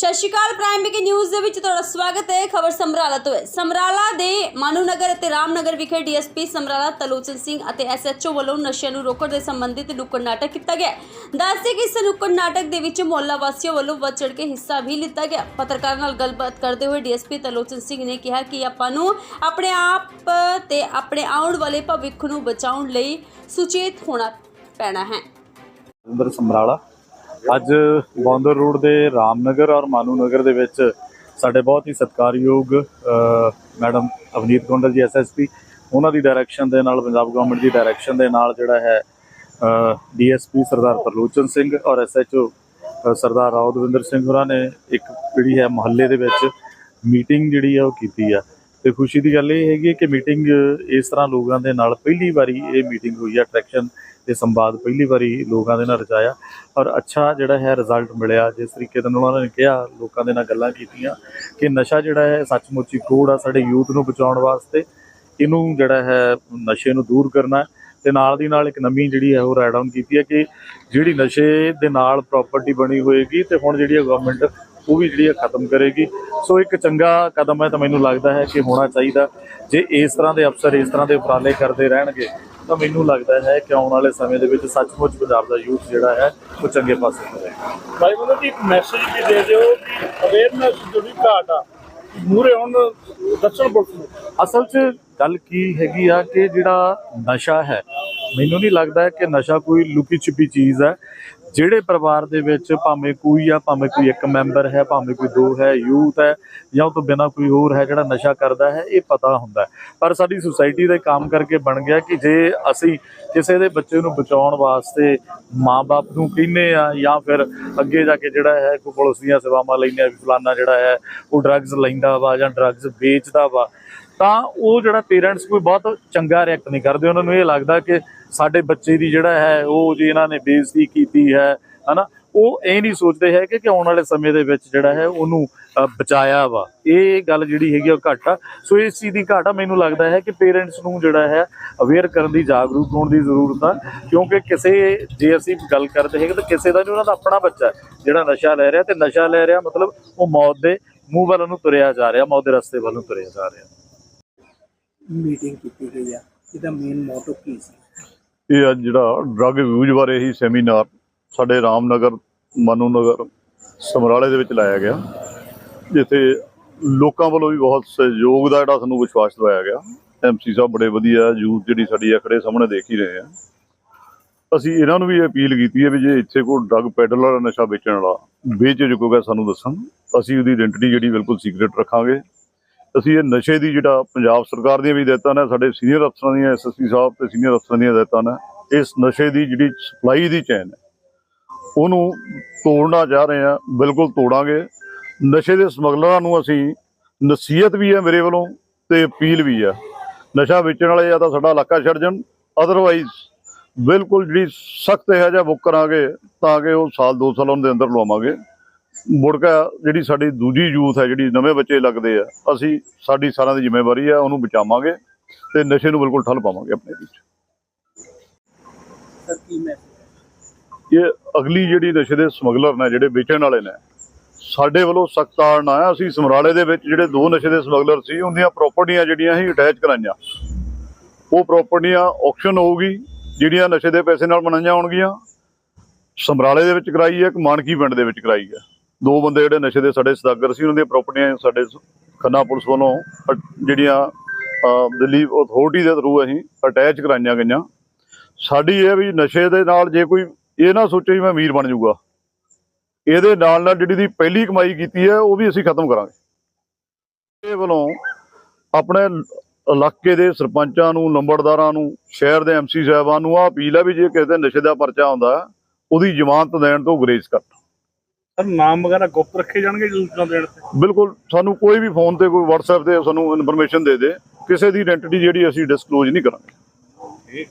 ਸਤਿ ਸ਼੍ਰੀ ਅਕਾਲ ਪ੍ਰਾਈਮ ਬਿਕ ਨਿਊਜ਼ ਦੇ ਵਿੱਚ ਤੁਹਾਡਾ ਸਵਾਗਤ ਹੈ। ਖਬਰ ਸਮਰਾਲਾ ਤੋਂ ਹੈ। ਸਮਰਾਲਾ ਦੇ ਮਾਨੂਨਗਰ ਅਤੇ ਰਾਮਨਗਰ ਵਿਖੇ ਡੀਐਸਪੀ ਸਮਰਾਲਾ ਤਲੋਚਨ ਸਿੰਘ ਅਤੇ ਐਸਐਚਓ ਵੱਲੋਂ ਨਸ਼ਿਆਂ ਨੂੰ ਰੋਕਣ ਦੇ ਸੰਬੰਧਿਤ ਨੁੱਕੜ ਨਾਟਕ ਕੀਤਾ ਗਿਆ। ਦੱਸਦੇ ਕਿ ਇਸ ਨੁੱਕੜ ਨਾਟਕ ਦੇ ਵਿੱਚ ਮੁਹੱਲਾ ਵਾਸੀਆਂ ਵੱਲੋਂ ਵੱਧ ਚੜ੍ਹ ਕੇ ਹਿੱਸਾ ਵੀ ਲਿੱਤਾ ਗਿਆ। ਪੱਤਰਕਾਰਾਂ ਨਾਲ ਗੱਲਬਾਤ ਕਰਦੇ ਹੋਏ ਡੀਐਸਪੀ ਤਲੋਚਨ ਸਿੰਘ ਨੇ ਕਿਹਾ ਕਿ ਆਪਾਂ ਨੂੰ ਆਪਣੇ ਆਪ ਤੇ ਆਪਣੇ ਆਉਣ ਵਾਲੇ ਭਵਿੱਖ ਨੂੰ ਬਚਾਉਣ ਲਈ ਸੁਚੇਤ ਹੋਣਾ ਪੈਣਾ ਹੈ। ਸਮਰਾਲਾ। ਅੱਜ ਬੌਂਦਰ ਰੋਡ ਦੇ ਰਾਮਨਗਰ ਔਰ ਮਾਨੂ ਨਗਰ ਦੇ ਵਿੱਚ ਸਾਡੇ ਬਹੁਤ ਹੀ ਸਤਿਕਾਰਯੋਗ ਮੈਡਮ ਅਵਨੀਤ ਗੋਂਡਲ ਜੀ ਐਸਐਸਪੀ ਉਹਨਾਂ ਦੀ ਡਾਇਰੈਕਸ਼ਨ ਦੇ ਨਾਲ, ਪੰਜਾਬ ਗਵਰਨਮੈਂਟ ਦੀ ਡਾਇਰੈਕਸ਼ਨ ਦੇ ਨਾਲ ਜਿਹੜਾ ਹੈ ਡੀਐਸਪੀ ਸਰਦਾਰ ਪ੍ਰਲੋਚਨ ਸਿੰਘ ਔਰ ਐਸਐਚਓ ਸਰਦਾਰ ਰਾਉਦਵਿੰਦਰ ਸਿੰਘ ਹੋਰਾਂ ਨੇ ਇੱਕ ਜਿਹੜੀ ਹੈ ਮੁਹੱਲੇ ਦੇ ਵਿੱਚ ਮੀਟਿੰਗ ਜਿਹੜੀ ਆ ਉਹ ਕੀਤੀ ਆ। ਤੇ ਖੁਸ਼ੀ ਦੀ ਗੱਲ ਇਹ ਹੈਗੀ ਹੈ ਕਿ ਮੀਟਿੰਗ ਇਸ ਤਰ੍ਹਾਂ ਲੋਕਾਂ ਦੇ ਨਾਲ ਪਹਿਲੀ ਵਾਰੀ ਇਹ ਮੀਟਿੰਗ ਹੋਈ ਹੈ ਅਟਰੈਕਸ਼ਨ ਤੇ ਸੰਵਾਦ ਪਹਿਲੀ ਵਾਰੀ ਲੋਕਾਂ ਦੇ ਨਾਲ ਰਚਾਇਆ ਔਰ ਅੱਛਾ ਜਿਹੜਾ ਹੈ ਰਿਜ਼ਲਟ ਮਿਲਿਆ। ਜਿਸ ਤਰੀਕੇ ਦੇ ਨਾਲ ਉਹਨਾਂ ਨੇ ਕਿਹਾ, ਲੋਕਾਂ ਦੇ ਨਾਲ ਗੱਲਾਂ ਕੀਤੀਆਂ ਕਿ ਨਸ਼ਾ ਜਿਹੜਾ ਹੈ ਸੱਚਮੁੱਚ ਹੀ ਕੋੜ ਆ ਸਾਡੇ ਯੂਥ ਨੂੰ ਬਚਾਉਣ ਵਾਸਤੇ। ਇਹਨੂੰ ਜਿਹੜਾ ਹੈ ਨਸ਼ੇ ਨੂੰ ਦੂਰ ਕਰਨਾ ਹੈ ਤੇ ਨਾਲ ਦੀ ਨਾਲ ਇੱਕ ਨਵੀਂ ਜਿਹੜੀ ਹੈ ਉਹ ਰਾਈਡ ਆਨ ਕੀਤੀ ਹੈ ਕਿ ਜਿਹੜੀ ਨਸ਼ੇ ਦੇ ਨਾਲ ਪ੍ਰਾਪਰਟੀ ਬਣੀ ਹੋਏਗੀ ਤੇ ਹੁਣ ਜਿਹੜੀ ਹੈ ਗਵਰਨਮੈਂਟ ਉਹ ਵੀ ਜਿਹੜੀ ਹੈ ਖਤਮ ਕਰੇਗੀ। ਸੋ ਇੱਕ ਚੰਗਾ ਕਦਮ ਹੈ ਤਾਂ ਮੈਨੂੰ ਲੱਗਦਾ ਹੈ ਕਿ ਹੋਣਾ ਚਾਹੀਦਾ। ਜੇ ਇਸ ਤਰ੍ਹਾਂ ਦੇ ਅਫਸਰ ਇਸ ਤਰ੍ਹਾਂ ਦੇ ਉਪਰਾਲੇ ਕਰਦੇ ਰਹਿਣਗੇ ਤਾਂ ਮੈਨੂੰ ਲੱਗਦਾ ਹੈ ਕਿ ਆਉਣ ਵਾਲੇ ਸਮੇਂ ਦੇ ਵਿੱਚ ਸੱਚਮੁੱਚ ਪੰਜਾਬ ਦਾ ਯੂਥ ਜਿਹੜਾ ਹੈ ਉਹ ਚੰਗੇ ਪਾਸੇ ਹੋਵੇਗਾ ਭਾਈ ਕਿ ਇੱਕ ਮੈਸੇਜ ਵੀ ਦੇ ਦਿਓ ਕਿ ਅਵੇਅਰਨੈਸ ਜਿਹੜੀ ਘਾਟ ਆ ਮੂਰੇ ਹੁਣ ਦੱਸਣ ਪੁਲਿਸ ਨੂੰ। ਅਸਲ 'ਚ ਗੱਲ ਕੀ ਹੈਗੀ ਆ ਕਿ ਜਿਹੜਾ ਨਸ਼ਾ ਹੈ ਮੈਨੂੰ ਨਹੀਂ ਲੱਗਦਾ ਕਿ ਨਸ਼ਾ ਕੋਈ ਲੁਕੀ ਛਿਪੀ ਚੀਜ਼ ਹੈ। ਜਿਹੜੇ ਪਰਿਵਾਰ ਦੇ ਵਿੱਚ ਭਾਵੇਂ ਕੋਈ ਆ, ਭਾਵੇਂ ਕੋਈ ਇੱਕ ਮੈਂਬਰ ਹੈ, ਭਾਵੇਂ ਕੋਈ ਦੋ ਹੈ, ਯੂਥ ਹੈ ਜਾਂ ਉਹ ਤੋਂ ਬਿਨਾ ਕੋਈ ਹੋਰ ਹੈ ਜਿਹੜਾ ਨਸ਼ਾ ਕਰਦਾ ਹੈ, ਇਹ ਪਤਾ ਹੁੰਦਾ ਪਰ ਸਾਡੀ ਸੁਸਾਇਟੀ ਦਾ ਕੰਮ ਕਰਕੇ ਬਣ ਗਿਆ ਕਿ ਜੇ ਅਸੀਂ ਕਿਸੇ ਦੇ ਬੱਚੇ ਨੂੰ ਬਚਾਉਣ ਵਾਸਤੇ ਮਾਪੇ ਨੂੰ ਕਹਿੰਨੇ ਆ ਜਾਂ ਫਿਰ ਅੱਗੇ ਜਾ ਕੇ ਜਿਹੜਾ ਹੈ, ਕੋਈ ਪੁਲਿਸ ਦੀਆਂ ਸੇਵਾਵਾਂ ਲੈਂਦੇ ਆ ਵੀ ਫਲਾਨਾ ਜਿਹੜਾ ਹੈ, ਉਹ ਡਰੱਗਸ ਲੈਂਦਾ ਵਾ ਜਾਂ ਡਰੱਗਸ ਵੇਚਦਾ ਵਾ, ਤਾਂ ਉਹ ਜਿਹੜਾ ਪੇਰੈਂਟਸ ਕੋਈ ਬਹੁਤ ਚੰਗਾ ਰਿਐਕਟ ਨਹੀਂ ਕਰਦੇ, ਉਹਨਾਂ ਨੂੰ ਇਹ ਲੱਗਦਾ ਕਿ ਸਾਡੇ ਬੱਚੇ ਦੀ ਜਿਹੜਾ ਹੈ, ਉਹ ਜੇ ਇਹਨਾਂ ਨੇ ਬੇਇੱਜ਼ਤੀ ਕੀਤੀ ਹੈ, ਹਨਾ, ਉਹ ਇਹ ਨਹੀਂ ਸੋਚਦੇ ਹੈ ਕਿ ਆਉਣ ਵਾਲੇ ਸਮੇਂ ਦੇ ਵਿੱਚ ਜਿਹੜਾ ਹੈ, ਉਹਨੂੰ ਬਚਾਇਆ ਵਾ। ਇਹ ਗੱਲ ਜਿਹੜੀ ਹੈਗੀ ਆ, ਉਹ ਘੱਟ ਆ। ਸੋ ਇਸ ਚੀਜ਼ ਦੀ ਘਾਟ ਆ ਮੈਨੂੰ ਲੱਗਦਾ ਹੈ ਕਿ ਪੇਰੈਂਟਸ ਨੂੰ ਜਿਹੜਾ ਹੈ, ਅਵੇਅਰ ਕਰਨ ਦੀ, ਜਾਗਰੂਕ ਹੋਣ ਦੀ ਜ਼ਰੂਰਤ ਆ, ਕਿਉਂਕਿ ਕਿਸੇ, ਜੇ ਅਸੀਂ ਗੱਲ ਕਰਦੇ ਹੈਗੇ ਤਾਂ ਕਿਸੇ ਦਾ ਨਹੀਂ, ਉਹਨਾਂ ਦਾ ਆਪਣਾ ਬੱਚਾ ਜਿਹੜਾ ਨਸ਼ਾ ਲੈ ਰਿਹਾ ਤੇ ਨਸ਼ਾ ਲੈ ਰਿਹਾ, ਮਤਲਬ ਉਹ ਮੌਤ ਦੇ ਮੂੰਹ ਵੱਲ ਨੂੰ ਤੁਰਿਆ ਜਾ ਰਿਹਾ, ਮੌਤ ਦੇ ਰਸਤੇ ਵੱਲ ਨੂੰ ਤੁਰਿਆ ਜਾ ਰਿਹਾ। ਮੀਟਿੰਗ ਕੀਤੀ ਗਈ ਆ। ਇਹਦਾ ਮੇਨ ਮੋਟੋ ਕੀ ਸੀ? ਇਹ ਅੱਜ ਜਿਹੜਾ ਡਰੱਗ ਯੂਜ਼ ਬਾਰੇ ਹੀ ਸੈਮੀਨਾਰ ਸਾਡੇ ਰਾਮਨਗਰ, ਮਨੂਨਗਰ, ਸਮਰਾਲੇ ਦੇ ਵਿੱਚ ਲਾਇਆ ਗਿਆ। ਜਿੱਥੇ ਲੋਕਾਂ ਵੱਲੋਂ ਵੀ ਬਹੁਤ ਸਹਿਯੋਗ ਦਾ ਜਿਹੜਾ ਸਾਨੂੰ ਵਿਸ਼ਵਾਸ ਦਿਵਾਇਆ ਗਿਆ। ਐਮਸੀ ਸਾਹਿਬ ਬੜੇ ਵਧੀਆ ਯੂਥ ਜਿਹੜੀ ਸਾਡੀ ਆ ਸਾਹਮਣੇ ਦੇਖ ਹੀ ਰਹੇ ਆ। ਅਸੀਂ ਇਹਨਾਂ ਨੂੰ ਵੀ ਅਪੀਲ ਕੀਤੀ ਹੈ ਵੀ ਜੇ ਇੱਥੇ ਕੋਈ ਡਰੱਗ ਪੈਡਲਰ ਨਸ਼ਾ ਵੇਚਣ ਵਾਲਾ, ਵੇਚ ਚੁੱਕੋਗਾ ਸਾਨੂੰ ਦੱਸਣ। ਅਸੀਂ ਉਹਦੀ ਆਇਡੈਂਟੀ ਜਿਹੜੀ ਬਿਲਕੁਲ ਸੀਕ੍ਰੀਟ ਰੱਖਾਂਗੇ। ਅਸੀਂ ਇਹ ਨਸ਼ੇ ਦੀ ਜਿਹੜਾ ਪੰਜਾਬ ਸਰਕਾਰ ਦੀਆਂ ਵੀ ਹਦਾਇਤਾਂ ਨੇ, ਸਾਡੇ ਸੀਨੀਅਰ ਅਫਸਰਾਂ ਦੀਆਂ ਐਸਐਸਪੀ ਸਾਹਿਬ ਤੇ ਸੀਨੀਅਰ ਅਫਸਰਾਂ ਦੀਆਂ ਹਦਾਇਤਾਂ ਨੇ, ਇਸ ਨਸ਼ੇ ਦੀ ਜਿਹੜੀ ਸਪਲਾਈ ਦੀ ਚੈਨ ਹੈ, ਉਹਨੂੰ ਤੋੜਨਾ ਚਾਹ ਰਹੇ ਆ ਬਿਲਕੁਲ ਤੋੜਾਂਗੇ। ਨਸ਼ੇ ਦੇ ਸਮਗਲਰਾਂ ਨੂੰ ਅਸੀਂ ਨਸੀਹਤ ਵੀ ਹੈ ਮੇਰੇ ਵੱਲੋਂ ਤੇ ਅਪੀਲ ਵੀ ਆ ਨਸ਼ਾ ਵੇਚਣ ਵਾਲੇ ਜਾਂ ਤਾਂ ਸਾਡਾ ਇਲਾਕਾ ਛੱਡ ਜਾਣ ਅਦਰਵਾਈਜ਼ ਬਿਲਕੁਲ ਜਿਹੜੀ ਸਖਤ ਹੈ ਜਾਂ ਬੁੱਕ ਕਰਾਂਗੇ, ਤਾਂ ਕਿ ਉਹ ਸਾਲ ਦੋ ਸਾਲਾਂ ਦੇ ਅੰਦਰ ਲਵਾਵਾਂਗੇ। ਮੁੜਕਾ ਜਿਹੜੀ ਸਾਡੀ ਦੂਜੀ ਯੂਥ ਹੈ ਜਿਹੜੀ ਨਵੇਂ ਬੱਚੇ ਲੱਗਦੇ ਆ ਅਸੀਂ ਸਾਡੀ ਸਾਰਿਆਂ ਦੀ ਜ਼ਿੰਮੇਵਾਰੀ ਹੈ ਉਹਨੂੰ ਬਚਾਵਾਂਗੇ ਤੇ ਨਸ਼ੇ ਨੂੰ ਬਿਲਕੁਲ ਠੱਲ ਪਾਵਾਂਗੇ ਆਪਣੇ ਵਿੱਚ। ਇਹ ਅਗਲੀ ਜਿਹੜੀ ਨਸ਼ੇ ਦੇ ਸਮਗਲਰ ਨੇ ਜਿਹੜੇ ਵੇਚਣ ਵਾਲੇ ਨੇ ਸਾਡੇ ਵੱਲੋਂ ਸਖਤ ਤਾੜਨਾ ਹੈ ਅਸੀਂ ਸਮਰਾਲੇ ਦੇ ਵਿੱਚ ਜਿਹੜੇ ਦੋ ਨਸ਼ੇ ਦੇ ਸਮਗਲਰ ਸੀ ਉਹਦੀਆਂ ਪ੍ਰਾਪਰਟੀਆਂ ਜਿਹੜੀਆਂ ਸੀ ਅਟੈਚ ਕਰਾਈਆਂ। ਉਹ ਪ੍ਰਾਪਰਟੀਆਂ ਆਕਸ਼ਨ ਹੋਊਗੀ ਜਿਹੜੀਆਂ ਨਸ਼ੇ ਦੇ ਪੈਸੇ ਨਾਲ ਬਣਾਈਆਂ ਹੋਣਗੀਆਂ। ਸਮਰਾਲੇ ਦੇ ਵਿੱਚ ਕਰਾਈ ਹੈ ਇੱਕ ਮਾਨਕੀ ਪਿੰਡ ਦੇ ਵਿੱਚ ਕਰਾਈ ਹੈ। ਦੋ ਬੰਦੇ ਜਿਹੜੇ ਨਸ਼ੇ ਦੇ ਸਾਡੇ ਸਦਾਗਰ ਸੀ, ਉਹਨਾਂ ਦੀਆਂ ਪ੍ਰਾਪਰਟੀਆਂ ਸਾਡੇ ਖੰਨਾ ਪੁਲਿਸ ਵੱਲੋਂ ਅ- ਜਿਹੜੀਆਂ ਦਿੱਲੀ ਅਥਾਰਟੀ ਦੇ ਥਰੂ ਅਸੀਂ ਅਟੈਚ ਕਰਾਈਆਂ ਗਈਆਂ। ਸਾਡੀ ਇਹ ਵੀ ਨਸ਼ੇ ਦੇ ਨਾਲ ਜੇ ਕੋਈ, ਇਹ ਨਾ ਸੋਚੇ ਵੀ ਮੈਂ ਅਮੀਰ ਬਣ ਜਾਊਗਾ। ਇਹਦੇ ਨਾਲ ਨਾਲ ਜਿਹੜੀ ਦੀ ਪਹਿਲੀ ਕਮਾਈ ਕੀਤੀ ਹੈ, ਉਹ ਵੀ ਅਸੀਂ ਖਤਮ ਕਰਾਂਗੇ। ਇਹ ਵੱਲੋਂ ਆਪਣੇ ਇਲਾਕੇ ਦੇ ਸਰਪੰਚਾਂ ਨੂੰ ਨੰਬਰਦਾਰਾਂ ਨੂੰ, ਸ਼ਹਿਰ ਦੇ ਐਮਸੀ ਸਾਹਿਬਾਨ ਨੂੰ ਆ ਅਪੀਲ ਹੈ ਵੀ ਜੇ ਕਿਸੇ ਦੇ ਨਸ਼ੇ ਦਾ ਪਰਚਾ ਆਉਂਦਾ, ਉਹਦੀ ਜ਼ਮਾਨਤ ਦੇਣ ਤੋਂ ਗੁਰੇਜ਼ ਕਰਨ ਸਰ ਨਾਮ ਵਗੈਰਾ ਗੁਪਤ ਰੱਖੇ ਜਾਣਗੇ ਸੂਚਨਾ ਦੇਣ ਤੇ ਬਿਲਕੁਲ ਸਾਨੂੰ ਕੋਈ ਵੀ ਫੋਨ ਤੇ ਕੋਈ WhatsApp ਤੇ ਸਾਨੂੰ ਇਨਫੋਰਮੇਸ਼ਨ ਦੇ ਦੇ। ਕਿਸੇ ਦੀ ਆਇਡੈਂਟੀ ਜਿਹੜੀ ਅਸੀਂ ਡਿਸਕਲੋਜ਼ ਨਹੀਂ ਕਰਾਂਗੇ। ਠੀਕ